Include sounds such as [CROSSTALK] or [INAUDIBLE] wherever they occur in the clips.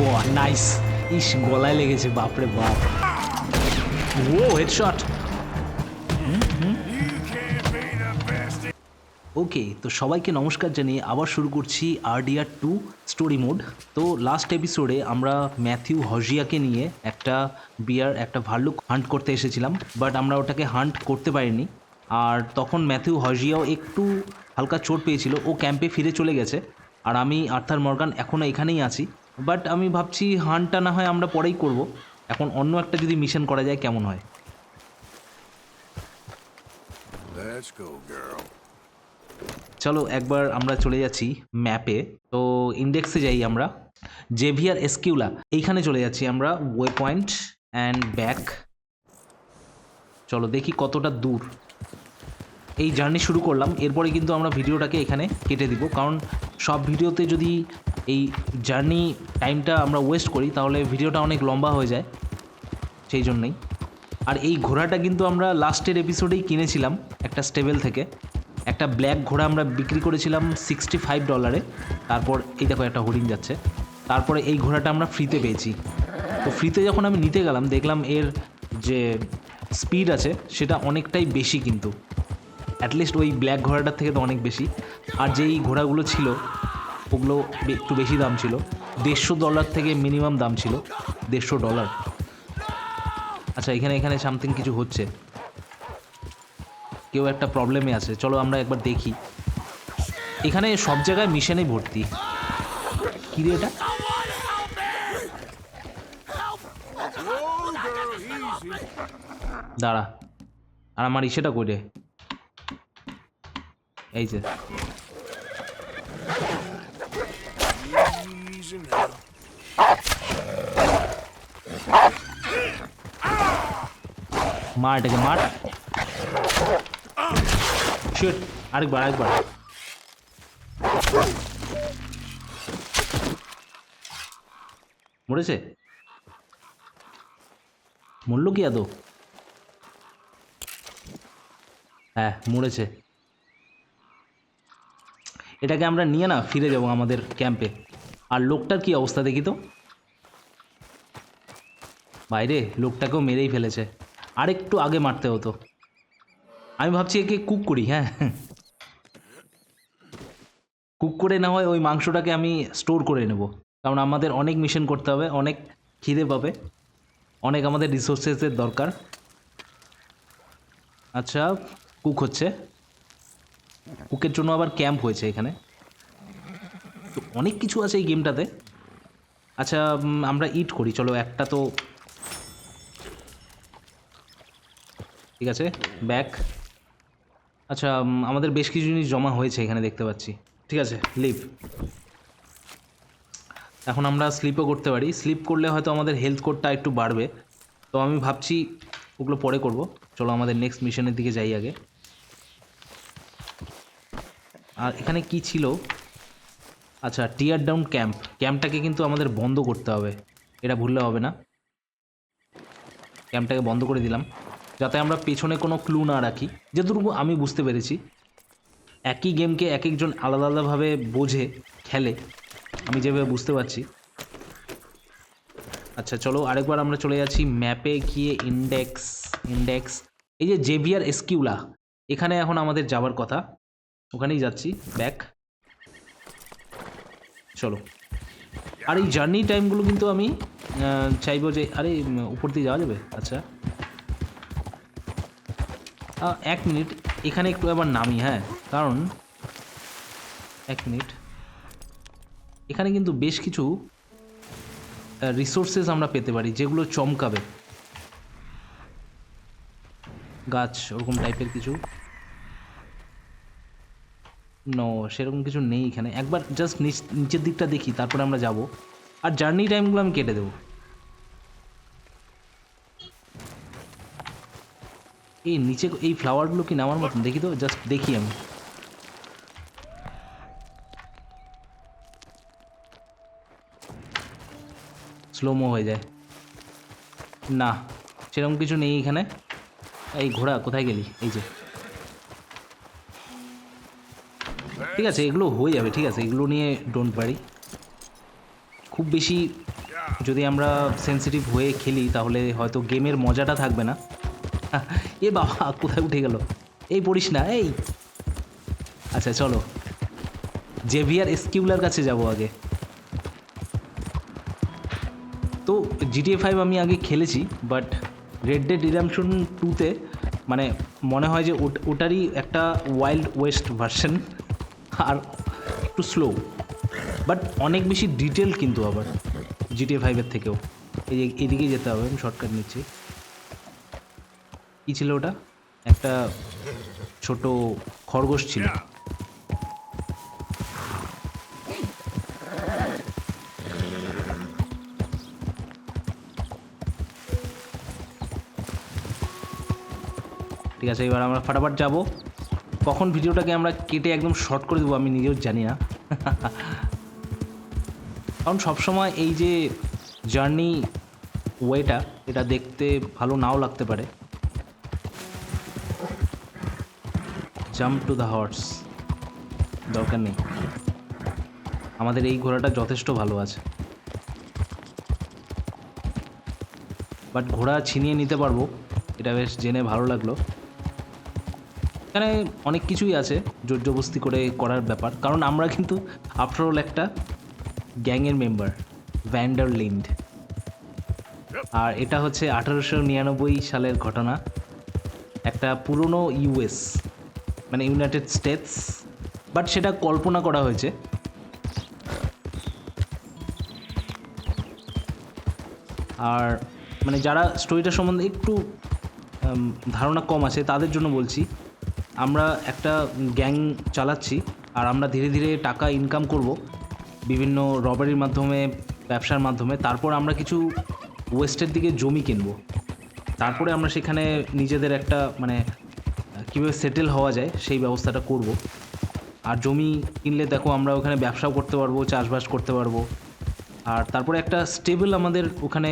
বাহ নাইস ইস, গলায় লেগেছে, বাপরে বাপ। ও হেডশট ওকে তো সবাইকে নমস্কার জানিয়ে আবার শুরু করছি আরডিআর টু স্টোরি মোড তো লাস্ট এপিসোডে আমরা ম্যাথিউ হজিয়াকে নিয়ে একটা বিয়ার একটা ভাল্লুক হান্ট করতে এসেছিলাম বাট আমরা ওটাকে হান্ট করতে পারিনি। আর তখন ম্যাথিউ হজিয়াও একটু হালকা চোট পেয়েছিল, ও ক্যাম্পে ফিরে চলে গেছে। আর আমি, আর্থার মর্গান এখনও এখানেই আছি। বাট আমি ভাবছি হানটা না হয় আমরা পরেই করব। এখন অন্য একটা যদি মিশন করা যায় কেমন হয়. চলো একবার আমরা চলে যাচ্ছি ম্যাপে তো ইন্ডেক্সে যাই আমরা। জেভিয়ার এসকিউলা এইখানে চলে যাচ্ছি আমরা ওয়ে পয়েন্ট অ্যান্ড ব্যাক চলো দেখি কতটা দূর। এই জার্নি শুরু করলাম। এরপরে কিন্তু আমরা ভিডিওটাকে এখানে কেটে দিব। কারণ সব ভিডিওতে যদি এই জার্নি টাইমটা আমরা ওয়েস্ট করি, তাহলে ভিডিওটা অনেক লম্বা হয়ে যায়। সেই জন্যই। আর এই ঘোড়াটা কিন্তু আমরা লাস্টের এপিসোডেই কিনেছিলাম একটা স্টেবেল থেকে। একটা ব্ল্যাক ঘোড়া আমরা বিক্রি করেছিলাম সিক্সটি ফাইভ ডলারে তারপর এই দেখো একটা হরিণ যাচ্ছে। তারপরে এই ঘোড়াটা আমরা ফ্রিতে পেয়েছি। তো ফ্রিতে যখন আমি নিতে গেলাম, দেখলাম এর যে স্পিড আছে, সেটা অনেকটাই বেশি কিন্তু। অ্যাটলিস্ট ওই ব্ল্যাক ঘোড়াটার থেকে তো অনেক বেশি। আর যেই ঘোড়াগুলো ছিল, ওগুলো একটু বেশি দাম ছিল। দেড়শো ডলার থেকে মিনিমাম দাম ছিল। দেড়শো ডলার আচ্ছা এখানে এখানে সামথিং কিছু হচ্ছে। কেউ একটা প্রবলেমে আছে। চলো আমরা একবার দেখি। এখানে সব জায়গায় মিশনেই ভর্তি। কী রে এটা. দাঁড়া। আর আমার ইসেটা করে এই যে. মার এটাকে মার। শিট আরেকবার আরেকবার। মরেছে? মরল কি আদৌ? হ্যাঁ মরেছে। এটাকে আমরা নিয়ে না ফিরে যাব আমাদের ক্যাম্পে আর লোকটার কি অবস্থা দেখি তো? বাইরে, লোকটাকেও মেরেই ফেলেছে। আর একটু আগে মারতে হতো। আমি ভাবছি একে কুক করি হ্যাঁ? কুক করে না হয় ওই মাংসটাকে আমি স্টোর করে নেব। কারণ আমাদের অনেক মিশন করতে হবে, অনেক খিদে পাবে, অনেক আমাদের রিসোর্সেসের দরকার। আচ্ছা কুক হচ্ছে। কুকের জন্য আবার ক্যাম্প হয়েছে এখানে। তো অনেক কিছু আছে এই গেমটাতে। আচ্ছা আমরা ইট করি, চলো একটা তো। ঠিক আছে ব্যাক আচ্ছা আমাদের বেশ কিছু জিনিস জমা হয়েছে এখানে দেখতে পাচ্ছি। ঠিক আছে লিভ এখন আমরা স্লিপও করতে পারি। স্লিপ করলে হয়তো আমাদের হেলথ কোডটা একটু বাড়বে। তো আমি ভাবছি ওগুলো পরে করব। চলো আমাদের নেক্সট মিশনের দিকে যাই আগে। আর এখানে কি ছিল? আচ্ছা টিয়ার ডাউন ক্যাম্প ক্যাম্পটাকে কিন্তু আমাদের বন্ধ করতে হবে। এটা ভুললে হবে না। ক্যাম্পটাকে বন্ধ করে দিলাম। যাতে আমরা পেছনে কোনো ক্লু না রাখি। যতটুকু আমি বুঝতে পেরেছি, একই গেমকে এক একজন আলাদা আলাদাভাবে বোঝে, খেলে। আমি যেভাবে বুঝতে পারছি। আচ্ছা চলো আরেকবার আমরা চলে যাচ্ছি ম্যাপে গিয়ে ইন্ডেক্স ইন্ডেক্স এই যে জেভিয়ার এসকিউলা এখানে এখন আমাদের যাবার কথা। ওখানেই যাচ্ছি ব্যাক চলো। আর এই জার্নি টাইমগুলো কিন্তু আমি চাইব যে, আরে উপর দিয়ে যাওয়া যাবে? আচ্ছা। এক মিনিট এখানে একটু আবার নামি হ্যাঁ। কারণ, এক মিনিট এখানে কিন্তু বেশ কিছু রিসোর্সেস আমরা পেতে পারি, যেগুলো চমকাবে। গাছ, ওরকম টাইপের কিছু। নো সেরকম কিছু নেই এখানে। একবার জাস্ট নিচ, নিচের দিকটা দেখি, তারপরে আমরা যাব। আর জার্নি টাইমগুলো আমি কেটে দেবো। এই নিচে, এই ফ্লাওয়ারগুলো কি নামার মতন? দেখি তো জাস্ট দেখি আমি। স্লোমো হয়ে যায়। না, সেরকম কিছু নেই এখানে। এই ঘোড়া, কোথায় গেলি? এই যে। ঠিক আছে, এগুলো হয়ে যাবে, ঠিক আছে, এগুলো নিয়ে ডোন্ট পারি খুব বেশি যদি আমরা সেনসিটিভ হয়ে খেলি, তাহলে হয়তো গেমের মজাটা থাকবে না। এ বাবা, কোথায় উঠে গেল? এই পড়িস না, এই। আচ্ছা চলো। জেভিয়ার এসকিউলার কাছে যাব আগে। তো জিটিএ ফাইভ আমি আগে খেলেছি বাট রেড ডেড রিডামশন টুতে মানে মনে হয় যে ওটারই একটা ওয়াইল্ড ওয়েস্ট ভার্সন আর একটু স্লো বাট অনেক বেশি ডিটেল কিন্তু আবার জিটিএ ফাইভের থেকেও। এদিকেই যেতে হবে, আমি শর্টকাট নিচ্ছি। কী ছিল ওটা? একটা ছোট খরগোশ ছিল। ঠিক আছে, এবার আমরা ফাটাফাট যাব। কখন ভিডিওটাকে আমরা কেটে একদম শর্ট করে দেবো আমি নিজেও জানি না। কারণ সবসময় এই যে জার্নি ওয়েটা এটা দেখতে ভালো নাও লাগতে পারে। জাম্প টু দ্য হর্স দরকার নেই। আমাদের এই ঘোড়াটা যথেষ্ট ভালো আছে। বাট ঘোড়া ছিনিয়ে নিতে পারব, এটা বেশ জেনে ভালো লাগল। এখানে অনেক কিছুই আছে জোর জবস্তি করে করার ব্যাপার। কারণ আমরা কিন্তু আফটারঅল একটা গ্যাংয়ের মেম্বার ভ্যান্ডার লিন্ড আর এটা হচ্ছে আঠারোশো নিরানব্বই সালের ঘটনা। একটা পুরনো ইউএস মানে ইউনাইটেড স্টেটস বাট সেটা কল্পনা করা হয়েছে। আর মানে যারা স্টোরিটা সম্বন্ধে একটু ধারণা কম আছে, তাদের জন্য বলছি আমরা একটা গ্যাং চালাচ্ছি আর আমরা ধীরে ধীরে টাকা ইনকাম করব বিভিন্ন রবারির মাধ্যমে, ব্যবসার মাধ্যমে। তারপর আমরা কিছু ওয়েস্টের দিকে জমি কিনব। তারপরে আমরা সেখানে নিজেদের একটা মানে কীভাবে সেটেল হওয়া যায় সেই ব্যবস্থাটা করব। আর জমি কিনলে দেখো আমরা ওখানে ব্যবসাও করতে পারব, চাষবাস করতে পারব। আর তারপরে একটা স্টেবল আমাদের ওখানে,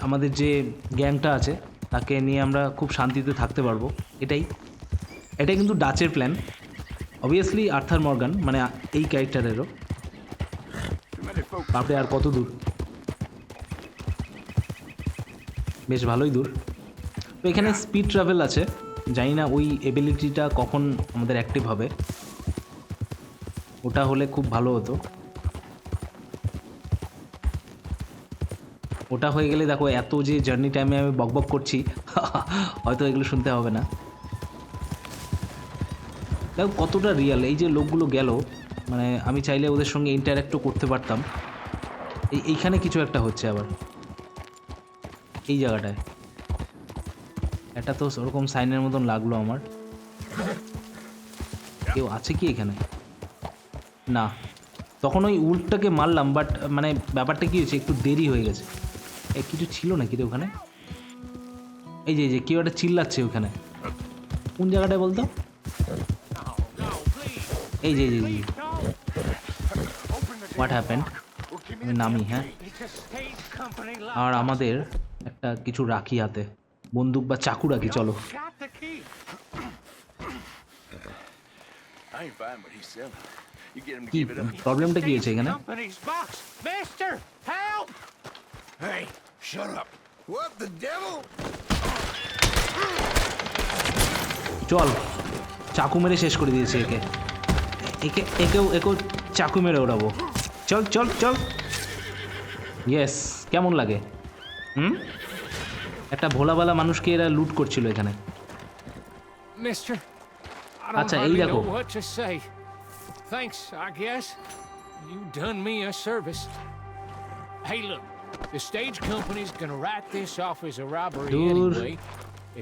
আমাদের যে গ্যাংটা আছে, তাকে নিয়ে আমরা খুব শান্তিতে থাকতে পারব। এটাই। এটাই কিন্তু ডাচের প্ল্যান অবভিয়াসলি আর্থার মর্গান মানে এই ক্যারেক্টারেরও. তারপরে আর কত দূর। বেশ ভালোই দূর। তো এখানে স্পিড ট্রাভেল আছে। জানি না ওই এবিলিটিটা কখন আমাদের অ্যাক্টিভ হবে। ওটা হলে খুব ভালো হতো। ওটা হয়ে গেলে দেখো, এত যে জার্নি টাইমে আমি বকবক করছি, [LAUGHS] হয়তো এগুলো শুনতে হবে না। দেখো কতটা রিয়াল এই যে লোকগুলো গেল মানে আমি চাইলে ওদের সঙ্গে ইন্টারাক্টও করতে পারতাম। এই, এইখানে কিছু একটা হচ্ছে আবার। এই জায়গাটায়। এটা তো ওরকম সাইনের মতন লাগল আমার। কেউ আছে কি এখানে? না। তখন ওই উল্টটাকে মারলাম বাট মানে ব্যাপারটা কী হয়েছে, একটু দেরি হয়ে গেছে। এ কিছু ছিল নাকি রে ওখানে? এই যে এই যে, কেউ একটা চিল্লাচ্ছে ওখানে। কোন জায়গাটায় বলতো? এই যে এই যে হোয়াট হ্যাপেন নামি হ্যাঁ? আর আমাদের একটা কিছু রাখি হাতে। বন্দুক বা চাকু রাখি চলো। প্রবলেমটা কি হয়েছে এখানে? চল চাকু মেরে শেষ করে দিয়েছে একে। একে একেও একেও চাকু মেরে ওড়াবো। চল চল চল। ইয়েস কেমন লাগে? হুম? একটা ভোলাবালা মানুষকে এরা লুট করছিল এখানে। আচ্ছা এই দেখো। Thanks I guess you service stage company is gonna wreck this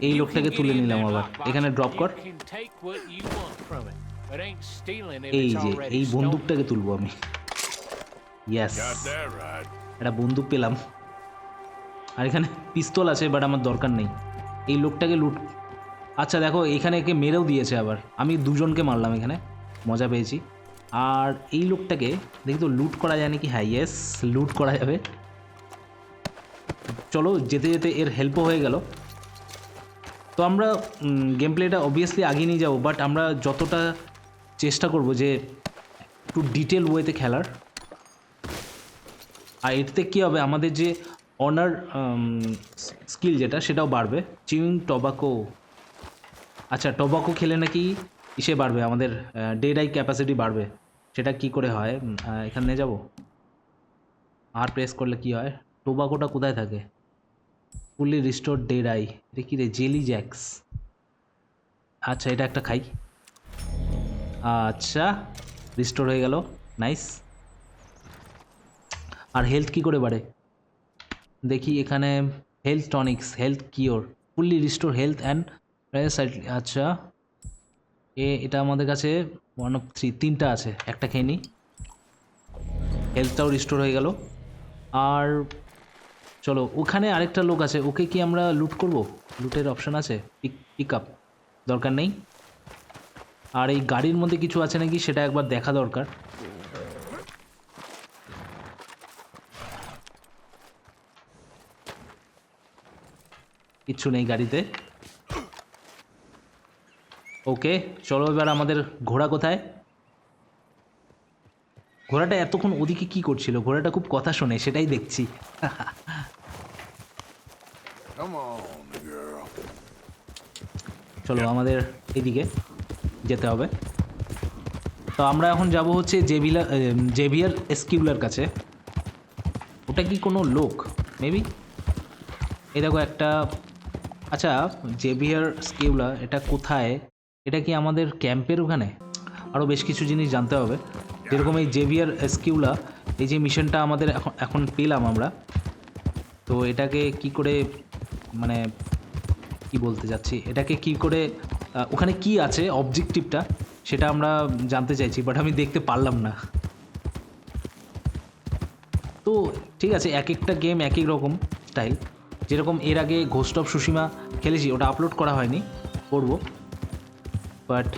এই লোকটাকে তুলে নিলাম আবার। এখানে ড্রপ কর। এই যে এই বন্দুকটাকে তুলবো আমি। ইয়েস. একটা বন্দুক পেলাম। আর এখানে পিস্তল আছে বাট আমার দরকার নেই। এই লোকটাকে লুট। আচ্ছা দেখো এখানে একে মেরেও দিয়েছে আবার। আমি দুজনকে মারলাম এখানে। মজা পেয়েছি। আর এই লোকটাকে দেখি তো লুট করা যায় নাকি? হ্যাঁ ইয়েস লুট করা যাবে। চলো যেতে যেতে এর হেল্পও হয়ে গেল। তো আমরা গেম প্লেটা অবভিয়াসলি আগিয়ে নিয়ে যাব বাট আমরা যতটা চেষ্টা করব যে একটু ডিটেল ওয়েতে খেলার। আর এতে কী হবে? আমাদের যে অনার স্কিল যেটা, সেটাও বাড়বে। চিউইং টবাকো আচ্ছা টবাকো খেলে নাকি ইসে বাড়বে? আমাদের ডে ডাই ক্যাপাসিটি বাড়বে। সেটা কি করে হয়? এখানে যাব। আর প্রেস করলে কি হয়? টোবাকোটা কোথায় থাকে? ফুলি রিস্টোর ডে ডাই এটা কি রে? জেলি জ্যাক্স আচ্ছা এটা একটা খাই। আচ্ছা রিস্টোর হয়ে গেল নাইস আর হেলথ কি করে বাড়ে? দেখি এখানে health tonics health cure fully restore health and আচ্ছা। এ, এটা আমাদের কাছে ওয়ান অফ থ্রি তিনটা আছে, একটা খেয়ে নিই হেলথটাও রিস্টোর হয়ে গেল। আর চলো, ওখানে আরেকটা লোক আছে, ওকে কি আমরা লুট করব? লুটের অপশান আছে? পিক পিক আপ দরকার নেই? আর এই গাড়ির মধ্যে কিছু আছে নাকি সেটা একবার দেখা দরকার। কিচ্ছু নেই গাড়িতে। ওকে চলো এবার আমাদের ঘোড়া কোথায়? ঘোড়াটা এতক্ষণ ওদিকে কি করছিল? ঘোড়াটা খুব কথা শোনে সেটাই দেখছি. চলো আমাদের এদিকে। যেতে হবে। তো আমরা এখন যাব হচ্ছে জেভিলা জেভিয়ার এসকিউলার কাছে। ওটা কি কোনো লোক? মেবি এই দেখো একটা আচ্ছা জেভিয়ার স্কিউলা এটা কোথায়? এটা কি আমাদের ক্যাম্পের ওখানে? আরও বেশ কিছু জিনিস জানতে হবে। যেরকম এই জেভিয়ার স্কিউলা এই যে মিশনটা আমাদের এখন এখন পেলাম আমরা। তো এটাকে কি করে মানে কি বলতে যাচ্ছি? এটাকে কি করে ওখানে কি আছে অবজেক্টিভটা সেটা আমরা জানতে চাইছি বাট আমি দেখতে পারলাম না। তো ঠিক আছে, এক একটা গেম এক এক রকম স্টাইল যেরকম এর আগে ঘোস্ট অফ সুশিমা খেলেছি, ওটা আপলোড করা হয়নি, করব। বাট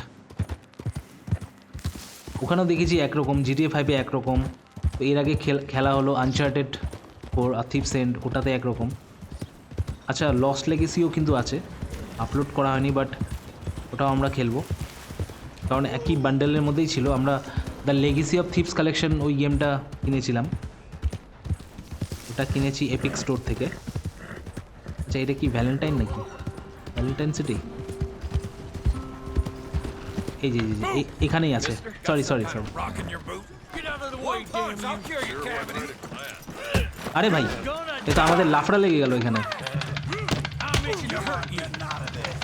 ওখানেও দেখেছি একরকম জিটিএ ফাইভে একরকম। তো এর আগে খেলা হলো আনচার্টেড ফোর আথিপ সেন্ড ওটাতে একরকম। আচ্ছা লস লেগেসিও কিন্তু আছে। আপলোড করা হয়নি বাট ওটাও আমরা খেলব। কারণ একই বান্ডেলের মধ্যেই ছিল। আমরা the legacy of thieves collection ওই গেমটা কিনেছিলাম। ওটা কিনেছি এপিক স্টোর থেকে। আচ্ছা এটা কি ভ্যালেন্টাইন নাকি? ভ্যালেন্টাইন সিটি এই যে এই এখানেই আছে। Sorry sorry sorry. আরে ভাই এটা আমাদের লাফড়া লেগে গেল এখানে। Itching to hurt you. out of this.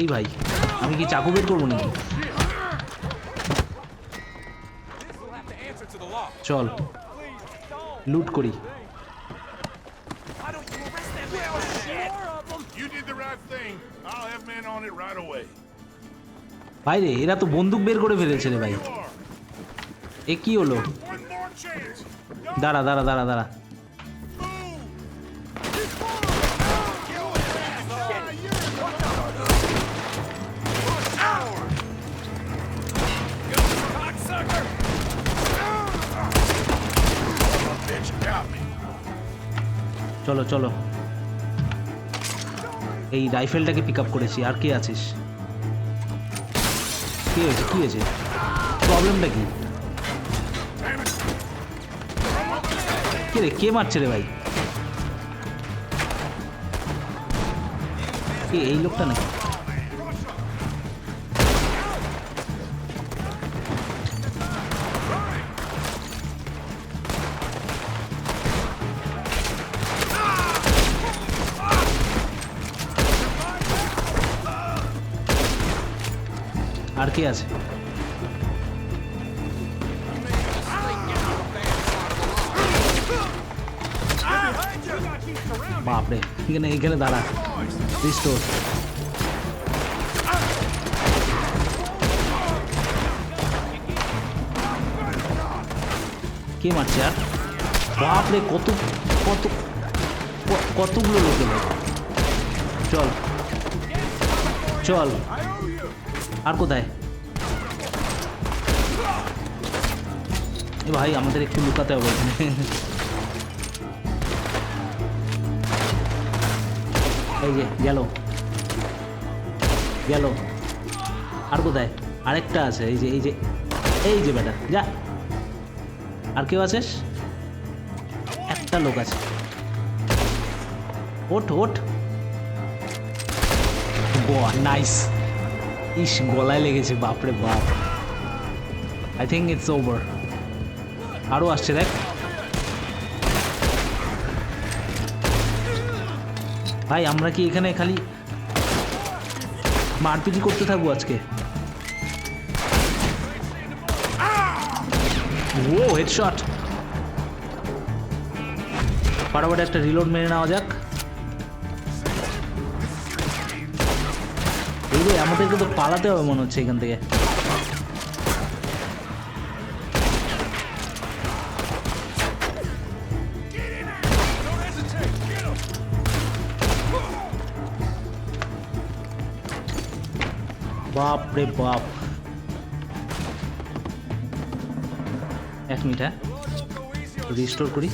এই ভাই আমি কি চাকু বের করব নাকি চল লুট করি You did the right thing. I'll have men on it right away. ভাই রে এরা তো বন্দুক বের করে ফেলেছে রে ভাই। এ কি হলো? দাঁড়া দাঁড়া দাঁড়া দাঁড়া. চলো চলো। এই রাইফেলটাকে পিক আপ করেছি। আর কে আছিস? কি হয়েছে কি হয়েছে? প্রবলেমটা কি? কে রে, কে মারছে রে ভাই? এই লোকটা নাকি? আর কে আছে? বাপরে, এখানে এখানে দাঁড়া। রিস্টোর কে মারছে আর? বাপরে, কত কত কতগুলো লোক চল। চল। আর কোথায়? ভাই, আমাদের একটু লুকাতে হবে এই যে, গেল। গেল। আর কোথায়? আরেকটা আছে, এই যে এই যে এই যে বেটা, যা। আর কেউ আছিস? একটা লোক আছে। ওঠ ওঠ। নাইস ইস, গলায় লেগেছে, বাপরে বাপ। আই থিঙ্ক ইটস ওভার আরও আসছে, দেখ। ভাই, আমরা কি এখানে খালি মারপিটি করতে থাকব আজকে? ও হেডশট ফটাফট একটা রিলোড মেরে নেওয়া যাক। এই আমাদেরকে তো পালাতে হবে মনে হচ্ছে এখান থেকে। বাপ রে বাপ। এক মিনিট হ্যাঁ। রিস্টোর করি।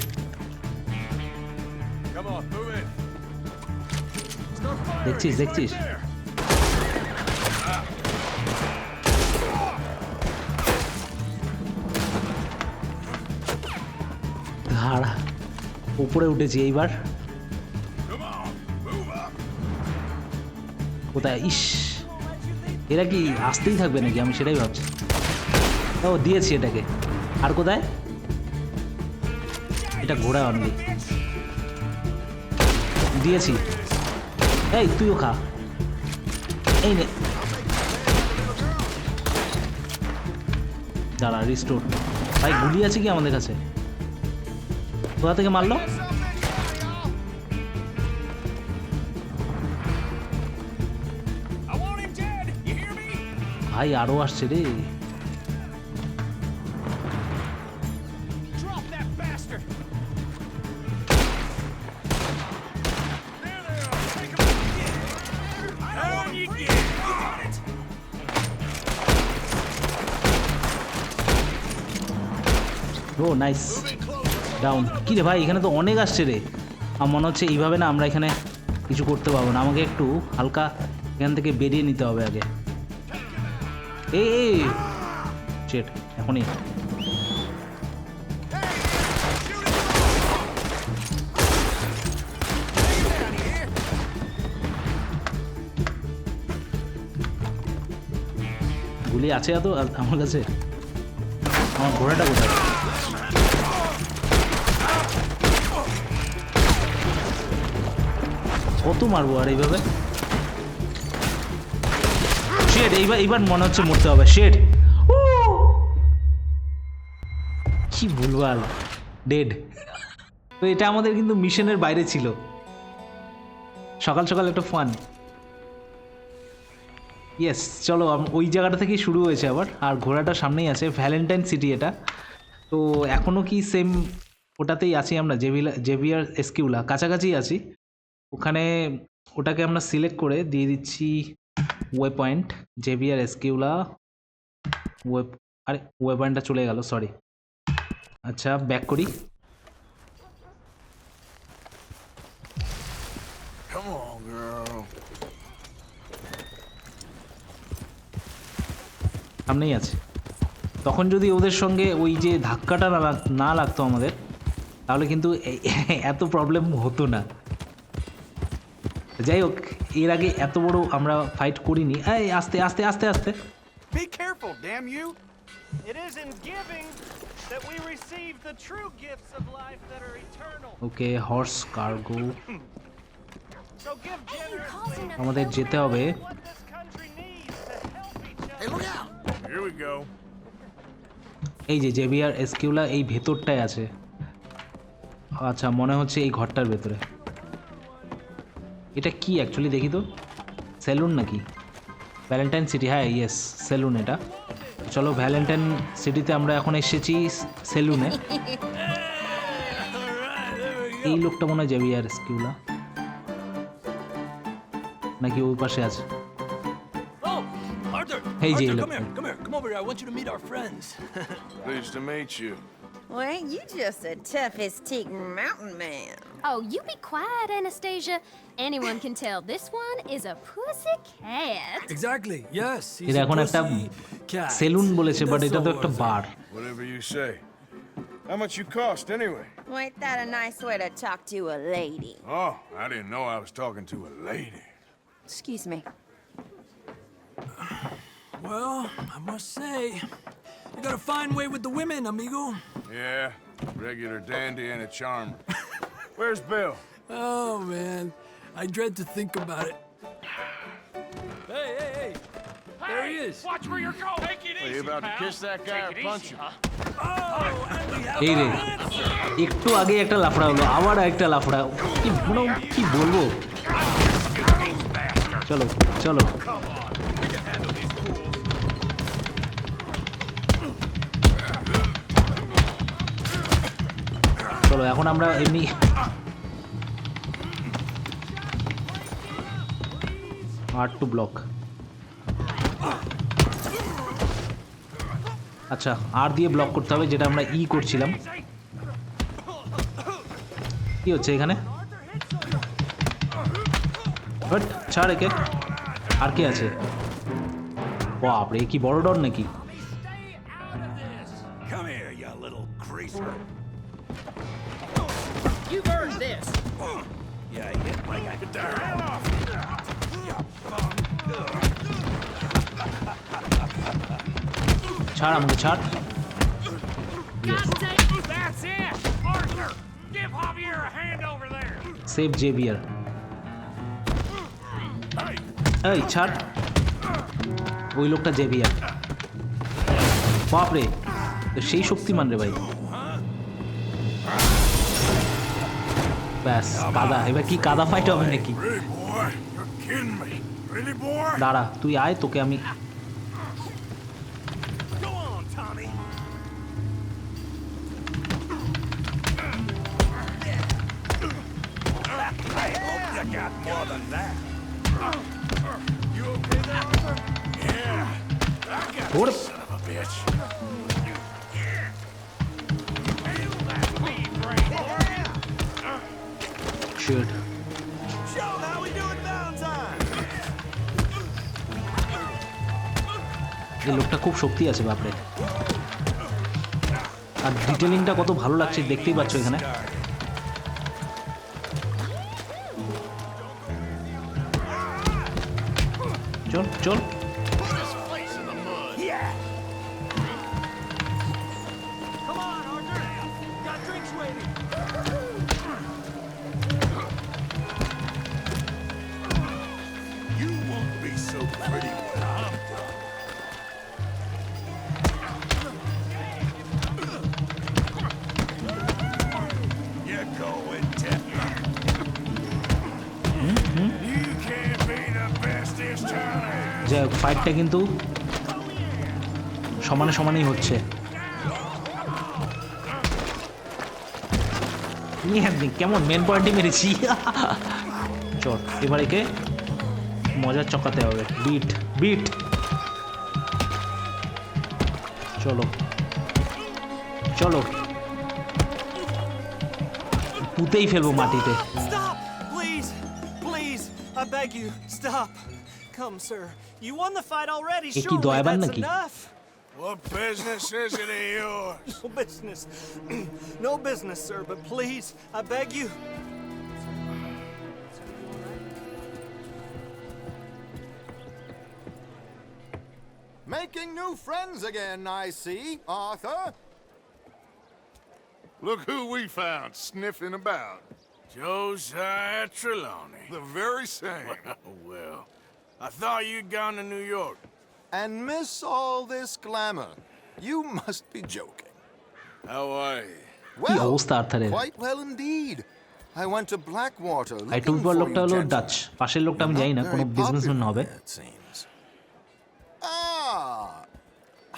দেখছিস দেখছিস? ধারা উপরে উঠেছি এইবার। কোথায়? ইস। এরা কি আসতেই থাকবে নাকি? আমি সেটাই ভাবছি। ও, দিয়েছি এটাকে। আর কোথায়? এটা ঘোড়া অনলি দিয়েছি। এই, তুইও খা। এই নে। দাঁড়া রিস্টোর ভাই, গুলি আছে কি আমাদের কাছে? কোথা থেকে মারলো? Get. You got it. ও নাইস ডাউন কি রে ভাই এখানে তো অনেক আসছে রে। আমার মনে হচ্ছে এইভাবে না আমরা এখানে কিছু করতে পারব না। আমাকে একটু হালকা এখান থেকে বেরিয়ে নিতে হবে আগে। এই চেট এখনই। গুলি আছে এত আমার কাছে? আমার ঘোড়াটা কোথায়? কত মারবো আর এইভাবে? শেড এইবার এইবার মনে হচ্ছে মরতে হবে শেড কি ভুলভাল ডেড তো এটা আমাদের কিন্তু মিশনের বাইরে ছিল। সকাল সকাল একটা ফান ইয়েস চলো ওই জায়গাটা থেকেই শুরু হয়েছে আবার, আর ঘোড়াটা সামনেই আছে ভ্যালেন্টাইন সিটি এটা। তো এখনও কি সেম ওটাতেই আছি আমরা জেভিলা জেভিয়ার এসকিউলা কাছাকাছি আছি। ওখানে ওটাকে আমরা সিলেক্ট করে দিয়ে দিচ্ছি ওয়ে পয়েন্ট জেভিয়ার এসকিউলা ওয়েব আরে ওয়ে পয়েন্টটা চলে গেল সরি আচ্ছা ব্যাক করি. সামনেই আছে। তখন যদি ওদের সঙ্গে ওই যে ধাক্কাটা না না লাগতো আমাদের তাহলে কিন্তু এত প্রবলেম হতো না। যাই হোক এর আগে এত বড় আমরা ফাইট করিনি। এই আস্তে আস্তে আস্তে আস্তে। Be careful damn you it is in giving that we receive the true gifts of life that are eternal okay horse cargo আমাদের যেতে হবে। এই যে জেভিয়ার এসকিউলা এই ভেতরটাই আছে। আচ্ছা মনে হচ্ছে এই ঘরটার ভেতরে। এটা কি অ্যাকচুয়ালি দেখি তো সেলুন নাকি ভ্যালেন্টাইন সিটি হ্যাঁ ইয়েস সেলুন এটা চলো ভ্যালেন্টাইন সিটিতে আমরা এখন এসেছি সেলুনে এই লোকটা মনে হয় জেভিয়ার এসকিউলা নাকি ওই পাশে আছে Oh, Hey, Arthur, come here, come here, come over here. I want you to meet our friends. Pleased to meet you. Well, ain't you just a tough as tick mountain man? Oh, you be quiet, Anastasia. Anyone can tell this one is a pussy cat. Exactly. Yes. He's এটা a এখন একটা pussy cat. Saloon বলেছে but That's এটা তো all একটা worth it. Bar Whatever you say. How much you cost anyway? Ain't that a nice way to talk to a lady? Oh, I didn't know I was talking to a lady. Excuse me. Well, I must say, you got a fine way with the women, amigo. Yeah, regular dandy and a charmer. [LAUGHS] Where's Bill? Oh man, I dread to think about it. Hey, hey, hey! There he is. Watch where you're going. Take it Are you about to kiss that guy or punch him? Oh, and we have এই রে an answer. একটু আগে একটা লাফড়া হলো আবার একটা লাফড়া কি মানে কি বলবো চলো চলো চলো, এখন আমরা এমনি আর টু ব্লক আচ্ছা আর দিয়ে ব্লক করতে হবে, যেটা আমরা ই করছিলাম। কি হচ্ছে এখানে? ছাড় একে। আর কে আছে? বাপরে কি বড় ডর নাকি? There. সেভ জেভিয়ার এই ছাড় ওই লোকটা জেভিয়ার বাপরে সেই শক্তিমান রে ভাই। ব্যাস কাদা। এবার কি কাদা ফাইট হবে নাকি? দাঁড়া তুই আয় তোকে আমি shit Show how we do it Valentine. এই লোকটা খুব শক্তি আছে, বাপরে। আর ডিটেলিংটা কত ভালো লাগছে, দেখতেই পাচ্ছ এখানে। চল চল। হোক ফাইটটা কিন্তু সমানে সমানেই হচ্ছে। কেমন মেন পয়েন্টে মেরেছি। চল, এবার একে মজা চকাতে হবে। বিট বিট চলো চলো। পুঁতেই ফেলব মাটিতে। Stop! come, sir. You won the fight already, surely that's enough. What business is it of yours? [LAUGHS] no business. [CLEARS THROAT] no business, sir, but please, I beg you. Making new friends again, I see, Arthur. Look who we found sniffing about. Josiah Trelawney. The very same. [LAUGHS] well. well. I thought you'd gone to New York. And miss all this glamour. You [LAUGHS] must be joking. How are you? কি অবস্থা আর্থারের quite well indeed. I went to Blackwater I looking টুকবার for লোকটা you হলো gentlemen. Dutch পাশের লোকটা আমি জানি না Not কোনো very বিজনেসম্যান popular, হবে It seems. Ah,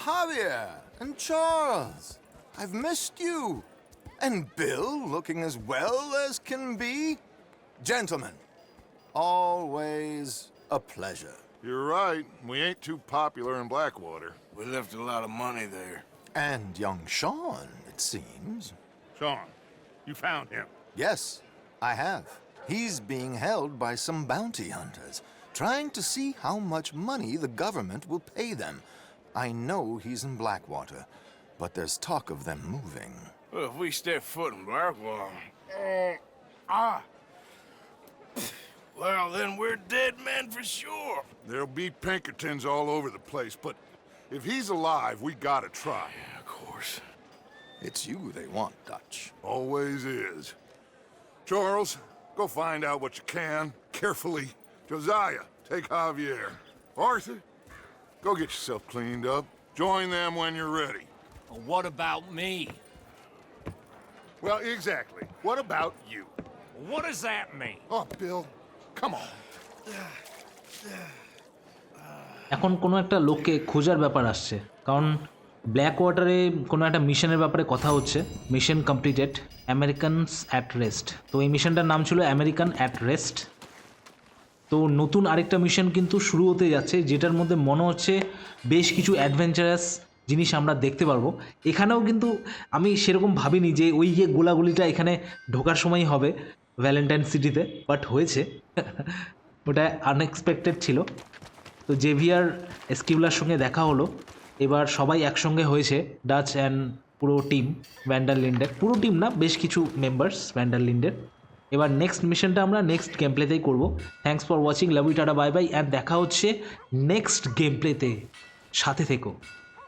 Javier and Charles. I've missed you. And Bill looking as well as can be. Gentlemen, always a pleasure. You're right. We ain't too popular in Blackwater. We left a lot of money there. And young Sean, it seems. Sean, you found him. Yes, I have. He's being held by some bounty hunters, trying to see how much money the government will pay them. I know he's in Blackwater, but there's talk of them moving. Well, if we step foot in Blackwater. Uh, ah. Well, then we're dead men for sure. There'll be Pinkertons all over the place, but if he's alive, we gotta try. Yeah, of course. It's you they want, Dutch. Always is. Charles, go find out what you can, carefully. Josiah, take Javier. Arthur, go get yourself cleaned up. Join them when you're ready. Well, what about me? Well, exactly. What about you? What does that mean? Oh, Bill, come on. এখন কোনো একটা লোককে খোঁজার ব্যাপার আসছে। কারণ black ওয়াটারে কোনো একটা মিশনের ব্যাপারে কথা হচ্ছে। Mission completed Americans at rest তো এই মিশনটার নাম ছিল আমেরিকান অ্যাট রেস্ট তো নতুন আরেকটা মিশন কিন্তু শুরু হতে যাচ্ছে, যেটার মধ্যে মনে হচ্ছে বেশ কিছু অ্যাডভেঞ্চারাস জিনিস আমরা দেখতে পারব। এখানেও কিন্তু আমি সেরকম ভাবিনি যে ওই যে গোলাগুলিটা এখানে ঢোকার সময়ই হবে। ভ্যালেন্টাইন সিটিতে বাট হয়েছে। ওটা আনএক্সপেক্টেড ছিল। তো জেভিয়ার এসকিউলার সঙ্গে দেখা হলো। এবার সবাই একসঙ্গে হয়েছে ডাচ অ্যান্ড পুরো টিম ভ্যান্ডার লিন্ডের পুরো টিম না, বেশ কিছু মেম্বার্স ভ্যান্ডার লিন্ডের এবার নেক্সট মিশনটা আমরা নেক্সট গেম প্লেতেই করব। Thanks for watching love you tata bye bye and দেখা হচ্ছে নেক্সট গেম প্লেতে সাথে থেকো।